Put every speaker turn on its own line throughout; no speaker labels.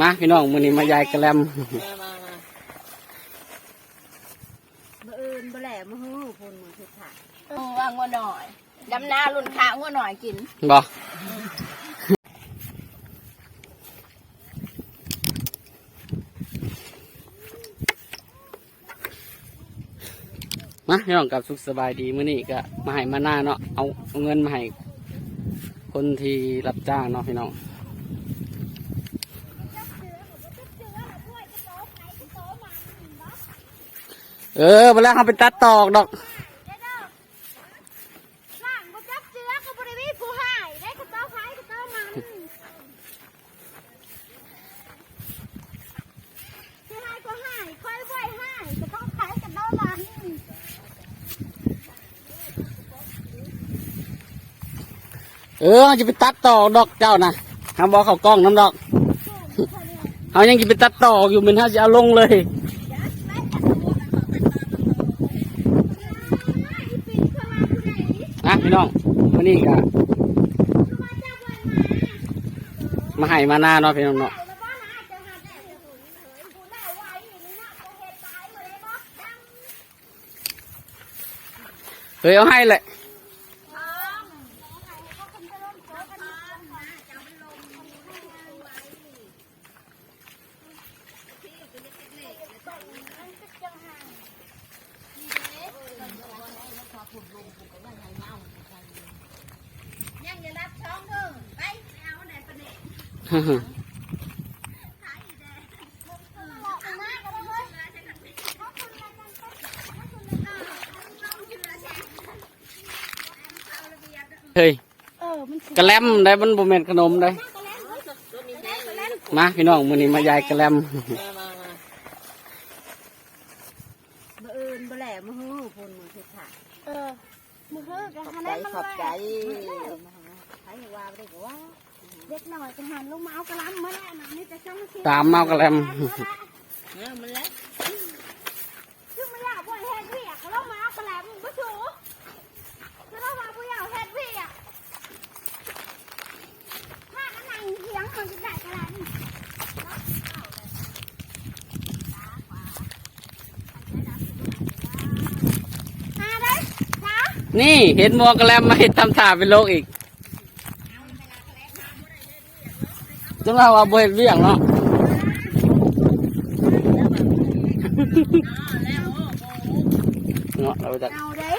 มาพี่น้องมื้อนี้มายายกระแลม
มามามา
บ่เอิญบ่แหลมมาฮู้พุ่นมือคือค่ะ
เออว่างัวหน่อยดำนารุ่นขางัวหน่อยกิน
บ่มาพี่น้องกับสุขสบายดีมื้อนี้ก็มาให้มาหน้าเนาะเอาเอาเงินมาให้คนที่รับจ้างเนาะพี่น้อง เออไปแล้วเขาไปตัดตอกดอก
ล่างบ่จับเจือก็บ่ได้มีผู้หายได้กระเต้าขายกระเต้ามันที่หายก็หายค่อยไว้หายกระเต้าขายกระเต้ามัน
เออเขาจะไปตัดต่อดอกเจ้านะทำบอกเขากล้องน้ำดอกเขายังจะไปตัดต่ออยู่เหมือนเขาจะเอาลงเลย นะพี่น้ องวันนี้ก็มาให้มาหน้าเนาะพี่น้องเนาะเฮ้ยเอาให้เลย
ยังจะรับช่องเด้อไปเอาไหนปะเนี่ย
เฮ้ย
เออมัน
กระแลมได้มันบ่แม่นขนมได้มาพี่น้องมื้อนี้มายายกระแลม
มามามา
บ่เอิญบ่แหลมมาฮู้พุ่นมือคือค่ะเออมือคือกัน
ขอบ
หัน
ใจ
ได้มา
ขอบใจ
ใครว่าบ่ได้ก็ว่า เด็กน้อยก็หันลงมาเอากระลำมาแล้วนะนี่แต่ช่างที่
ตามมาเอากระแลม
เนี่ยมันแล้ว
คือไม่อยากบ่เฮ็ดเวียกก็ลงมาเอากระแลมบ่ถูกคือเราว่าบ่อยากเฮ็ดเวียกถ้าอันไหนเถียงมันจะได้กระแลมมาเด้อจ้า
นี่เห็นหมวกกระแลมมาเห็นทำท่าเป็นโลกอีก จังว่าว่าบ่เห็นเวียงเนาะเนาะเราจะ
เอาเด้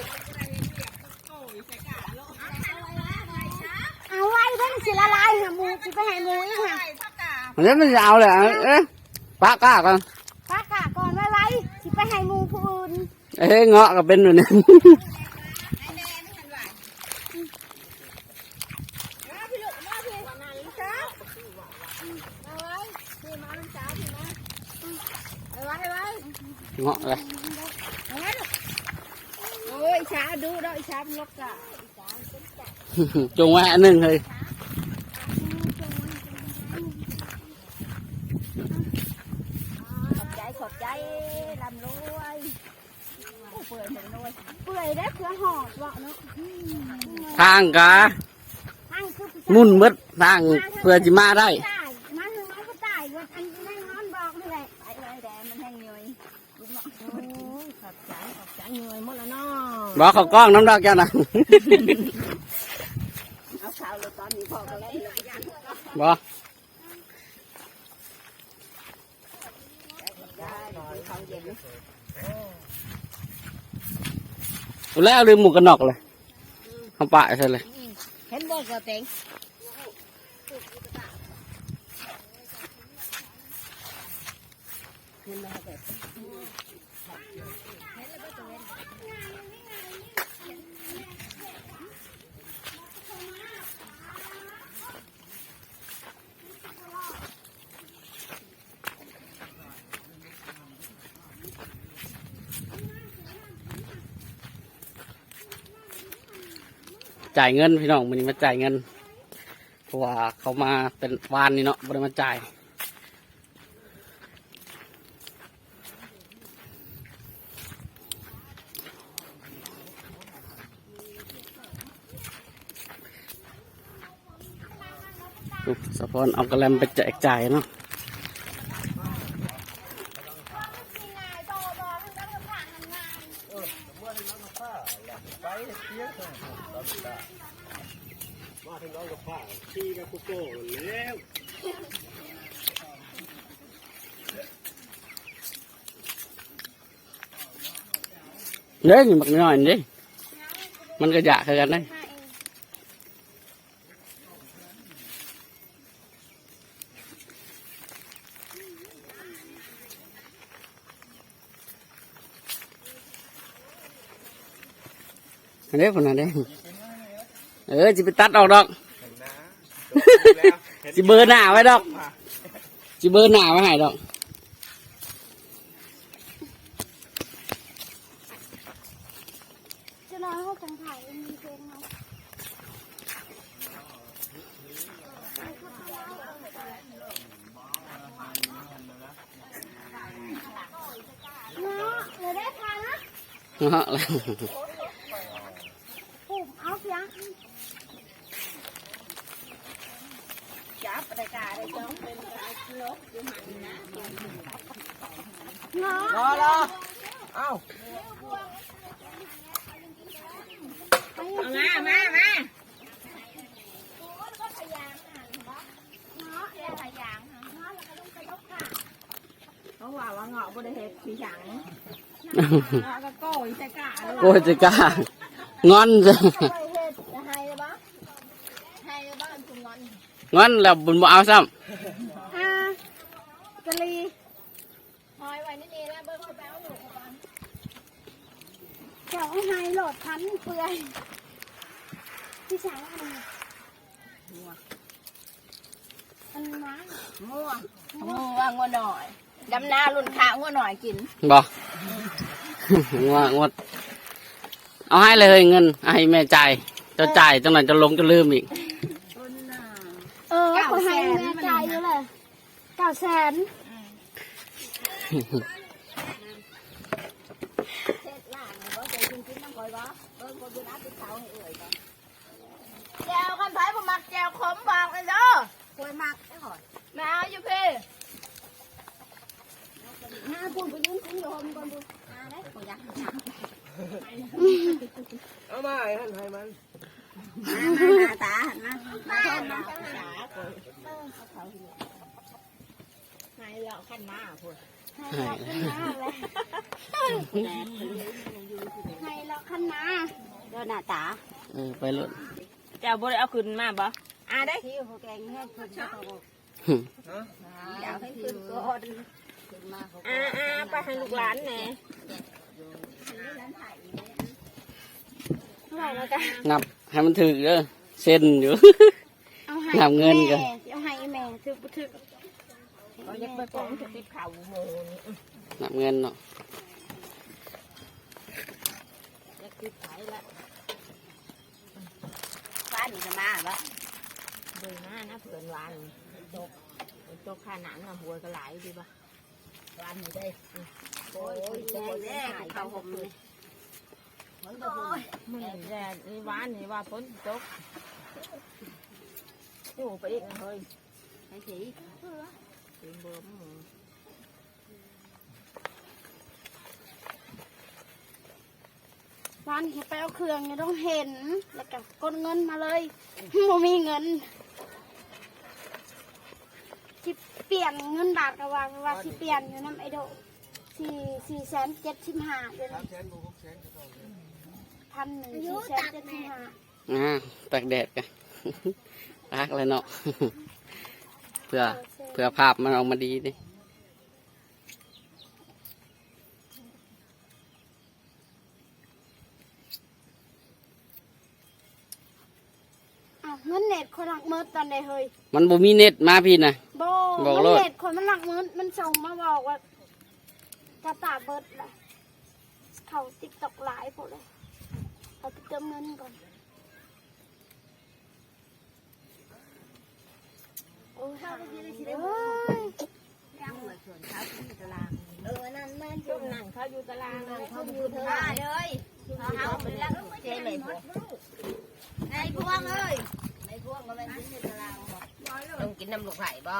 เอาไว้เพิ่นสิละลายหาหมูสิไปให้หมูอีกค่ะ
มันจะมันจะเอาเลยอะเอ๊ะปากล้ากัน
ปากะก่อนไว้ไว้สิไปให้หมูผู้อื่น
เอ้ยเงาะก็เป็นอยู่นี่
เอาไว้พี่มาลูกสาพี่มาเอาไว้เอาไว้
เงาะเลย
เอาไว้ลูกโอ้ยช้าดูด้อช้ามันลกกะ
จงไว้อันหนึ่งเลย
ขอบใจขอบใจลำรวยเปื่อยเหมือนรวยเปื่อยได้เพื่อหอดวะเนาะ
ทางกา
อันคือผู้ชาย
มุ่นมืดทางเพื่อจะมาได้
บอกเขา
กล้องน้ำดอกแก้วนะ
เอาข่าวเลยตอนนี้พอกันแล้วเลย
บอก
ได้หน่อยเขาเย็น
แล้วลืมหมูกระนอกเลยเขาปะใช่เลย
เห็นบ่กระเตงเจ่า
ยเงินพี่น้องมันนี้มาจ่ายเงินเพราะว่าเขามาเป็นวานนี่เนาะบริมาจ่ายสะพอนเอากระแลมไปแจกจ่ายเนาะ
ผ้าที่กับกุโก้แล้ว
เด้อนี่บักน้อยนี่เด้มันก็อยากคือกันนะอันนี้คนนั้นเด้เออจะไปตัดออกดอกจิเบอร์หน้าไว้ดอกจิเบอร์หน้าไว้ให้ดอก
จะนอนเขาจังถ่ายมีเพลงเนาะเนาะเลยได้ทานนะ
เนาะ
ปุ่มเอาเสียง
จับปรายการได้จ้องเป็นลบอยู่หันนะ
เนาะ
รอรอเอ้า
ไป
เอามามามาเขาว่าว่าเงาะบริเฮ็ดผีฉังเง โก้ยจะกะเลย
โอ้ยจะกล้างอนจ้ะ
ไปเฮ็ดจะให้เลยบ่ให้เลยบ่อันคุณงอน
งอนแล้วบุญบ่เอาซ้
อ่ากะลี
หอยไว้นี่นี่แล้วเบิ่งเขาไปเอาหนูก่อน
เจ้าไฮโหลดพันเปื่อยพี่สาวอันนี้อันนั้น
งัวงัวงัวหน่อยดำนารุ่นขางัวหน่อยกินำ
บ่ งวงวด เอาให้เลยเงินเอาให้แม่จ่ายจะจ่ายจังหน่อยจะลงจะลืมอีก
เออขอให้แม่ใจายอยู่เลยเก้าแสน
เฮ็ดล่างบ่ใจกินกินน้ำก่อยบ่เบิ่งคนดูน้ำติดเขาให้เอ่ยบ่แจวคันไผบ่มักแจวขมบอกเลยเด้อควยมักไอ้หอยแม่เอาอยู่พี่
ห้าพูดไปยืนคุ้งโยมก่อนดู
อาได้บ่อยาก
เอามาให้มันให้มัน
มามาตาหันมามาเพิ่นมาตาคอยให้แล้วคันมาพุ่น
ให้เราขึ้นมาเลยให้เราขึ้นมา
เดินหน้าตา
เออไปเลย
เจ้าบ่ได้เอาขึ้นมาบ่อาได้
ที่หัวแกงให้เพิ่นเขาบอก
อยากให้ขึ้นก่อนอ่าอ่าไปให้ลูกหลานแหน่
เท่าไหร่แล้วกัน
นับให้มันถึกเด้อเส้นอยู่
เอาให้
นับเงินกัน
แม่เอาให้แม่ถือบุถือ
ก็อยากไปกองจะติดเข่าโมนี่
นับเงินเนาะ
อยากติดไข่ละฟ้านี่จะมาบ่เบิ่งมานะเพื่อนวานตกตกข้าหนังน่ะหัวก็ไหลดีบ่ วานนี่ได้โอ้ยจะบ่ได้เขาห่มเลยมันแย่นี่วานนี่ว่าฝนตกอยู่ไปอีกเฮ้ยไอ้สีเบิ่มเบิ่ม
วันที่ไปเอาเครื่องเนี่ยต้องเห็น แล้วก็กดเงินมาเลยบ่มีเงินที่ เปลี่ยนเงินบาทกับว่าว่าที่เปลี่ยนอยู่น้ำไอโดสี่สี่แสนเจ็ดสิบห้าเดือนพันหนึ่งสี่แสนเจ็ดสิบห้า
อ่าตากแดดกันรักเลยเนาะเพื่อเพื่อภาพมันออกมาดีดิ
อ้าว เงินเน็ตคนหลักเมิดตอนใดเฮ้ย
มันบ่มีเน็ตมาพี่นะ
โบ
บอก
เงิน
โลด
เน็ตคนมันหลักเมิดมันส่งมาบอกว่าจะตาเบิดแหละเขาติ๊กตอกหลายพวกเลยเอาไปเติมเงินก่อนโอ้ยเอ้ย
เออนั่นแม่นจุ่มนั่นเขาอยู่ตารางนั่นเขาอยู่เธอเลยเขาเฮามันแล้วเจเลยพวกในพวงเอ้ยในพวงก็เป็นชิ้นอยู่ ตารางบอกต้องกินน้ำลูกไผ่บ่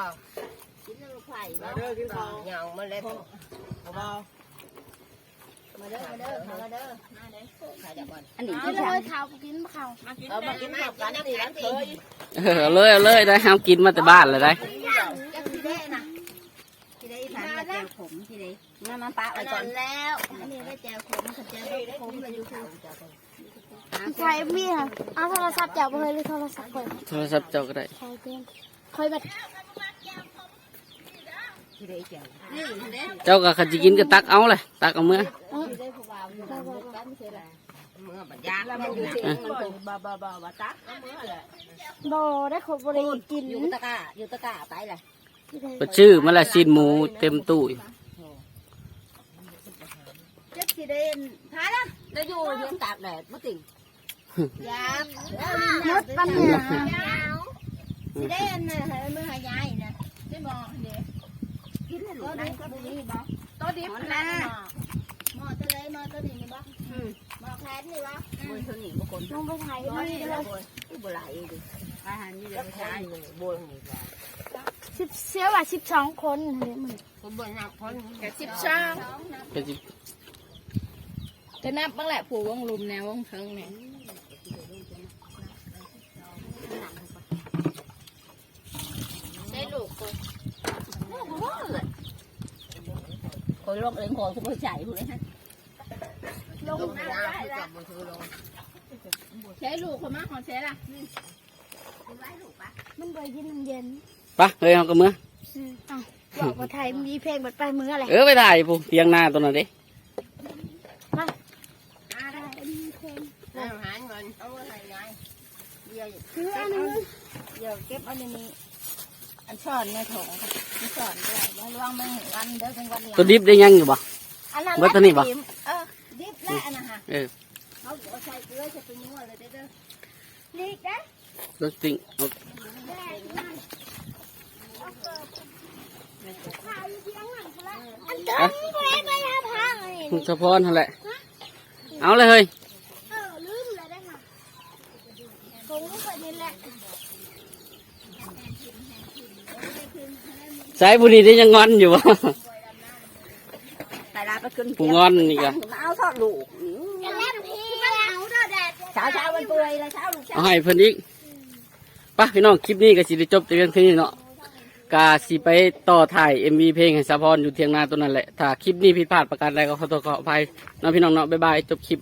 กินน้ำลูกไผ่บ่
เด้อกินข้าว
เหงามาเลย
เอาเบา
มาเด้อมาเด้อมาเด้อมาเด้อใครจะบ่น
อันนี้ที่เลยเขากินเขา
เออมากินข้าวกันนี่ร้านเคย
เออเอาเลยเอาเลยได้ห้ามกินมาแต่บ้านเลยได้
จักสิได้นะสิได้ทานแกงขมสิได้มามาปะไว้ก่อนแล้วอันนี้ได้แจวขมขัดแจวขมเลยอยู่คือ
ใช้มีดเอาโทรศัพท์จับเลยหรือโทรศัพท์เปิด
โทรศัพท์เจ้าก็ได้
ใช้เกินคอยแบบ
สิได้แจวนี่เด้
เจ้าก็ขันจะกินก็ตักเอาเลยตักเอาเมื่อ
สิได้ผู้บ่าวอยู่กันสิได้เมื่อบัดยากแล้วมันอยู่สิมันเป็นบ่บ่บ่บ่ตักเมื่อแหละ
โบได้ขบบริกิน
อยู่ตะกร้าอยู่ตะกร้าไปเลย
ไปชื่อมาละซีนหมูเต็มตู้อยู่
จักสิได้ทานนะได้อยู่เรียนตากแดดบ่ติ่ง ยาม
มดปัญหา
สิได้อันน่ะให้มือหายายน่ะได้บ่เด้กินแล้วได้ก็บ่นี่บ่ตัวดิบนะหม้อตัวใดหม้อตัวนี้นี่บ่อืมหม้อแพนนี่บ่บ่ตัวนี้บ่คน
ลงไปถ่าย
บ่
นี่
นี่
เล
เลยยบ่หลายดิอาหารนี่เดี๋ยวใช้นี่บ่นี่บ่
สิบเสียว่าสิบสองคนเฮ้ยมึง
ผมบ่นับคน
แค่สิบสอง
ก็สิ
จะนับบ้างแหละผูวงลุมแนววงเทิงเนี่ย
ได้ลูกคนบ่เลยคนลงเองของผู้ใหญ่ผู้เลยฮะลงน้ำได้แล้ว
ใช้ลูกคนมาของใช้ล่ะ
มันบ่ยินมันเย็น
ไปเฮ้ยเอาก็เมื่อ
อ้าวบอกว่าไทยมีเพลงบัดไปมืออะไร
เออไปถ่ายปูเตียงหน้าตัวนั้นดิ
มีเพลง
อาหารเงินเอาไว้ให้ยายเดี๋ยว
คืออันนึง
เดี๋ยวเก็บเอาในนี้ อันช้อนในถุงค่ะอันช้อนก็ได้เดี๋ยวระวังมันวันเด้อเป็นวันหลัง
ตัวดิบได้ยังอยู่บ่
อันนั้น
เบิดตัวนี้บ่
เออดิบแล้วอันนั้นฮะ
เออ
เขาเอาใส่เกลือใส่ตัวนี้เลยเด้อเด้อ
ลีกนะ
รถติ่งเอา
อันเดิมเพลงไม่ได้พังเลย
คุณสะพรนั่นแหละเอาเลยเฮ้ย
เออลืมเลยได้ค่ะคงรู้สึกนี่แหละ
สายบุรีได้ยังงอนอยู่บ่
แต่ลาไปขึ้น
ผู้งอนนี่ก็
เอาทอดลูก
จะเล่นพีก็เอาเด้อแดด
เช้าเช้ามันเปื่อยแล้วเช้าลูกเช้า
เอาให้เพิ่นอีกไปพี่น้องคลิปนี้ก็สิได้จบแต่เพียงเท่านี้เนาะกาสิไปต่อถ่าย MV เพลงให้สะพรอยู่เทียงนาตัวนั้นแหละถ้าคลิปนี้ผิดพลาดประการใดก็ขอโทษขออภัยเน้องพี่น้องเนาะบ๊ายบายจบคลิป